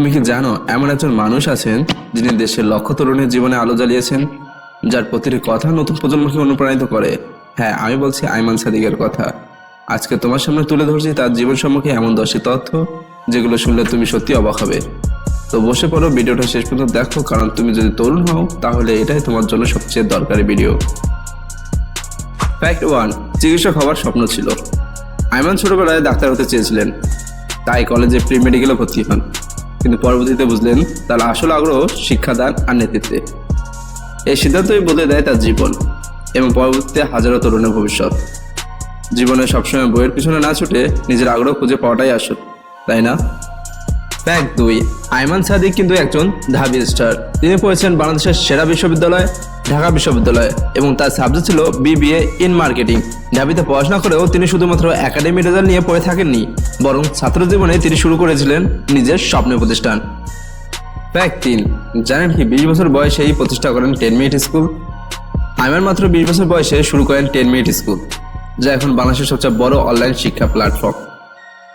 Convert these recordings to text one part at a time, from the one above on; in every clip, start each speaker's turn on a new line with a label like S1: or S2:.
S1: তুমি কি জানো, এমন একজন মানুষ আছেন যিনি দেশের লক্ষ তরুণের জীবনে আলো জ্বালিয়েছেন, যার প্রতিটি কথা নতুন প্রজন্মকে অনুপ্রাণিত করে? হ্যাঁ আমি বলছি আইমান সাদিকের কথা। আজকে তোমার সামনে তুলে ধরছি তার জীবন সম্পর্কে এমন দশটি তথ্য, যেগুলো শুনলে তুমি সত্যি অবাক হবে। তো বসে পড়ো, ভিডিওটা শেষ পর্যন্ত দেখো, কারণ তুমি যদি তরুণ হও, তাহলে এটাই তোমার জন্য সবচেয়ে দরকারি ভিডিও। ফ্যাক্ট ওয়ান চিকিৎসক হওয়ার স্বপ্ন ছিল। আইমান ছোটবেলায় ডাক্তার হতে চেয়েছিলেন, তাই কলেজে প্রি মেডিকেলে ভর্তি হন। কিন্তু পরবর্তীতে বুঝলেন তার আসল আগ্রহ শিক্ষাদান আর নেতৃত্বে। এই সিদ্ধান্তই বদলে দেয় তার জীবন এবং পরবর্তীতে হাজারো তরুণের ভবিষ্যৎ। জীবনে সবসময় বইয়ের পিছনে না ছুটে নিজের আগ্রহ খুঁজে পাওয়াটাই আসল, তাই না? ফ্যাক্ট দুই, আইমান সাদিক কিন্তু একজন ধাবি স্টার তিনি পড়েছেন বাংলাদেশের সেরা বিশ্ববিদ্যালয় ঢাকা বিশ্ববিদ্যালয় এবং তার সাবজেক্ট ছিল বিবিএ ইন মার্কেটিং ঢাবিতে পড়াশোনা করেও তিনি শুধুমাত্র একাডেমি রেজাল্ট নিয়ে পড়ে থাকেননি, বরং ছাত্র জীবনে তিনি শুরু করেছিলেন নিজের স্বপ্নের প্রতিষ্ঠান। ফ্যাক্ট তিন, জানেন কি বিশ বছর বয়সেই প্রতিষ্ঠা করেন টেন মিনিট স্কুল? আইমান মাত্র বিশ বছর বয়সে শুরু করেন টেন মিনিট স্কুল, যা এখন বাংলাদেশের সবচেয়ে বড় অনলাইন শিক্ষা প্ল্যাটফর্ম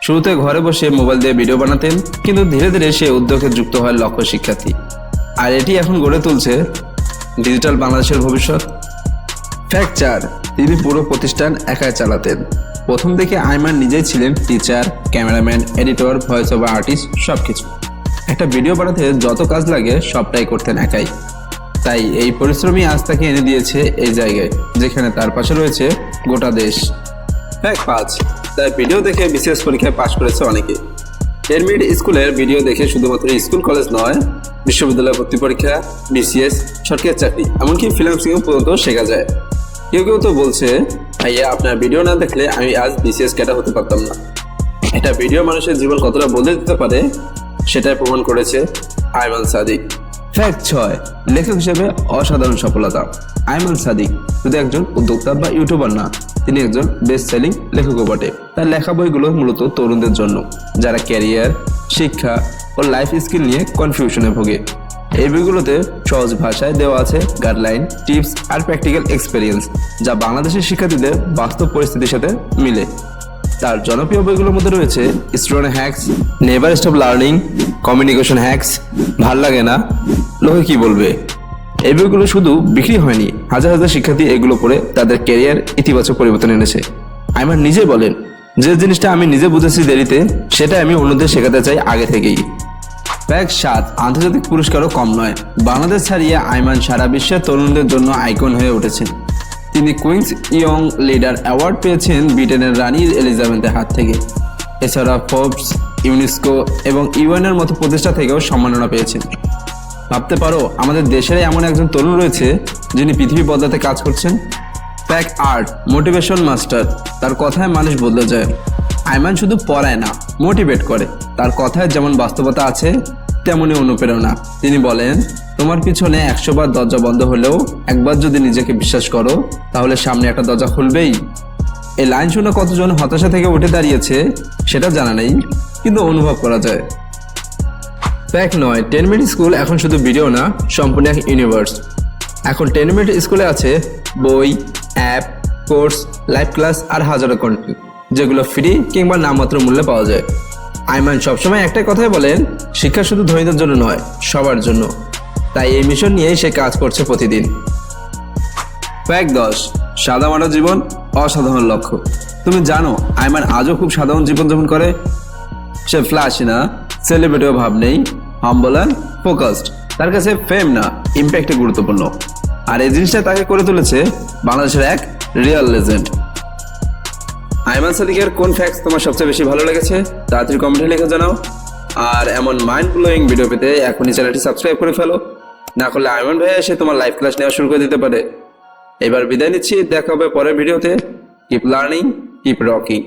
S1: শুরুতে ঘরে বসে মোবাইল দিয়ে ভিডিও বানাতেন, কিন্তু ধীরে ধীরে সে উদ্যোগে যুক্ত হয় লক্ষ শিক্ষার্থী। আর এটি এখন গড়ে তুলছে ডিজিটাল বাংলাদেশের ভবিষ্যৎ? ফ্যাক্ট চার, তিনি পুরো প্রতিষ্ঠান একাই চালাতেন। প্রথম থেকে আইমান নিজেই ছিলেন teacher, cameraman, editor voice over artist সব কিছু একটা ভিডিও বানাতে যত কাজ লাগে, সবটাই করতেন একাই। তাই এই পরিশ্রমই আজ তাকে এনে দিয়েছে এই জায়গায়, যেখানে তার পাশে রয়েছে গোটা দেশ। ফ্যাক্ট পাঁচ, তার ভিডিও দেখে বিশেষ পরীক্ষায় পাশ করেছে অনেকে। এরমিড স্কুলের ভিডিও দেখে শুধুমাত্র স্কুল, কলেজ নয় বিশ্ববিদ্যালয় ভর্তি পরীক্ষা বিসিএস সরকারি চাকরি, এমনকি ফ্রিল্যান্সিংও পর্যন্ত শেখা যায়। কেউ কেউ তো বলছে, ভাইয়া, আপনার ভিডিও না দেখলে আমি আজ বিসিএস ক্যাডার হতে পারতাম না। এটা ভিডিও মানুষের জীবন কতটা বদলে দিতে পারে, সেটাই প্রমাণ করেছে আইমান সাদিক। ফ্যাক্ট ছয়, লেখক হিসেবে অসাধারণ সফলতা। আইমান সাদিক শুধু একজন উদ্যোক্তা বা ইউটিউবার না, তিনি একজন বেস্ট সেলিং লেখকও বটে। তার লেখা বইগুলো মূলত তরুণদের জন্য, যারা ক্যারিয়ার শিক্ষা ও লাইফ স্কিল নিয়ে কনফিউশনে ভোগে। এই বইগুলোতে সহজ ভাষায় দেওয়া আছে গাইডলাইন টিপস আর প্র্যাকটিক্যাল এক্সপেরিয়েন্স যা বাংলাদেশের শিক্ষার্থীদের বাস্তব পরিস্থিতির সাথে মিলে। তার জনপ্রিয় বইগুলোর মধ্যে রয়েছে student hacks never stop learning communication hacks ভালো লাগে না, লোকে কি বলবে? এই বইগুলো শুধু বিক্রি হয়নি, হাজার হাজার শিক্ষার্থী এগুলো পড়ে তাদের ক্যারিয়ার ইতিবাচক পরিবর্তন এনেছে। আইমান নিজে বলেন, যে জিনিসটা আমি নিজে বুঝেছি দেরিতে, সেটা আমি অন্যদের শেখাতে চাই আগে থেকেই। প্যাক সাত আন্তর্জাতিক পুরস্কারও কম নয়। বাংলাদেশ ছাড়িয়ে আইমান সারা বিশ্বের তরুণদের জন্য আইকন হয়ে উঠেছেন তিনি কুইন্স ইয়ং লিডার অ্যাওয়ার্ড পেয়েছেন ব্রিটেনের রানী এলিজাবেথের হাত থেকে। এছাড়া ফোর্বস, ইউনেস্কো এবং ইউএনের মতো প্রতিষ্ঠা থেকেও সম্মাননা পেয়েছেন। ভাবতে পারো, আমাদের দেশের এমন একজন তরুণ রয়েছে যিনি পৃথিবী বদলাতে কাজ করছেন? প্যাক আর্ট মোটিভেশন মাস্টার, তার কথায় মানুষ বদলে যায়। আইমান শুধু পড়ায় না মোটিভেট করে। তার কথায় যেমন বাস্তবতা আছে, তেমনই অনুপ্রেরণা। তিনি বলেন, তোমার পিছনে একশো বার দরজা বন্ধ হলেও একবার যদি নিজেকে বিশ্বাস করো, তাহলে সামনে একটা দরজা খুলবেই। এই লাইন শুনে কতজন হতাশা থেকে উঠে দাঁড়িয়েছে, সেটা জানা নেই, কিন্তু অনুভব করা যায়। প্যাক নয় টেন মিনিট স্কুল এখন শুধু ভিডিও না, সম্পূর্ণ এক ইউনিভার্স এখন টেন মিনিট স্কুলে আছে বই অ্যাপ কোর্স লাইভ ক্লাস আর হাজারো কন্টেন্ট যেগুলো ফ্রি কিংবা নামমাত্র মূল্যে পাওয়া যায়। আইমান সবসময় একটাই কথাই বলেন, শিক্ষা শুধু ধনীদের জন্য নয়, সবার জন্য। তাই এই মিশন নিয়েই সে কাজ করছে প্রতিদিন। প্যাক দশ, সাদা মাটা জীবন অসাধারণ লক্ষ্য। তুমি জানো, আইমান আজও খুব সাধারণ জীবনযাপন করে? সে ফ্ল্যাশ না সেলিব্রিটিও ভাব নেই হাম্বল অ্যান্ড ফোকাসড তার কাছে ফেম না ইম্প্যাক্টে গুরুত্বপূর্ণ। আর এই জিনিসটা তাকে করে তুলেছে বাংলাদেশের এক রিয়েল লেজেন্ড আইমান সাদিকের কোন ফ্যাক্টস তোমার সবচেয়ে বেশি ভালো লেগেছে, তাড়াতাড়ি কমেন্টে লিখে জানাও। আর এমন মাইন্ড ব্লোয়িং ভিডিও পেতে এখনই চ্যানেলটি সাবস্ক্রাইব করে ফেলো। না করলে আইমান ভাই এসে তোমার লাইভ ক্লাস নেওয়া শুরু করে দিতে পারে। এবার বিদায় নিচ্ছি, দেখা হবে পরের ভিডিওতে কিপ লার্নিং কিপ রকিং